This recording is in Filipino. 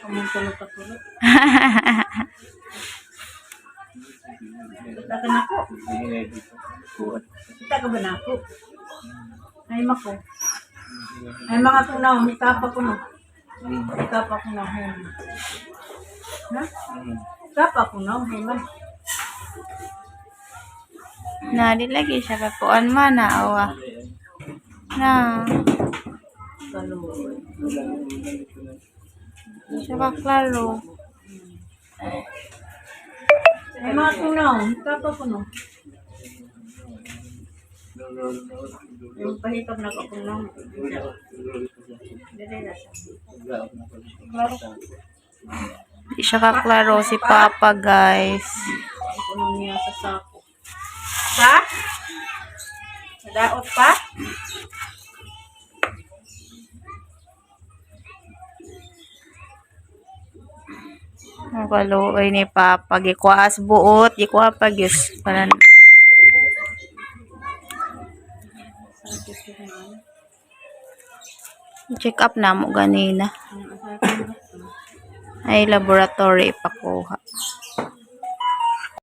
Kamong tulog ka tulog. Kita na ako. Kita ka ba na ako? Ay, mako. Ay, mga tunaw, hitapa ko no. Hitapa ko na. Ha? Hitapa ko na. Himan. Na, di lagi siya kakuan man na awa. Na, Kaluoy. Di siya kaklaro. Ay, mga hitapa ko no. Yung pahitap na nang. Dili na siya. Klaro. Di siya kaklaro si Papa, guys. Ano niya sa sako. Pa? Nadaot pa? Ang kaluoy ni Papa. Gikuas buot. Gikuha pa, gis. Para check up na mo ganina. Ay, laboratory ipakuha.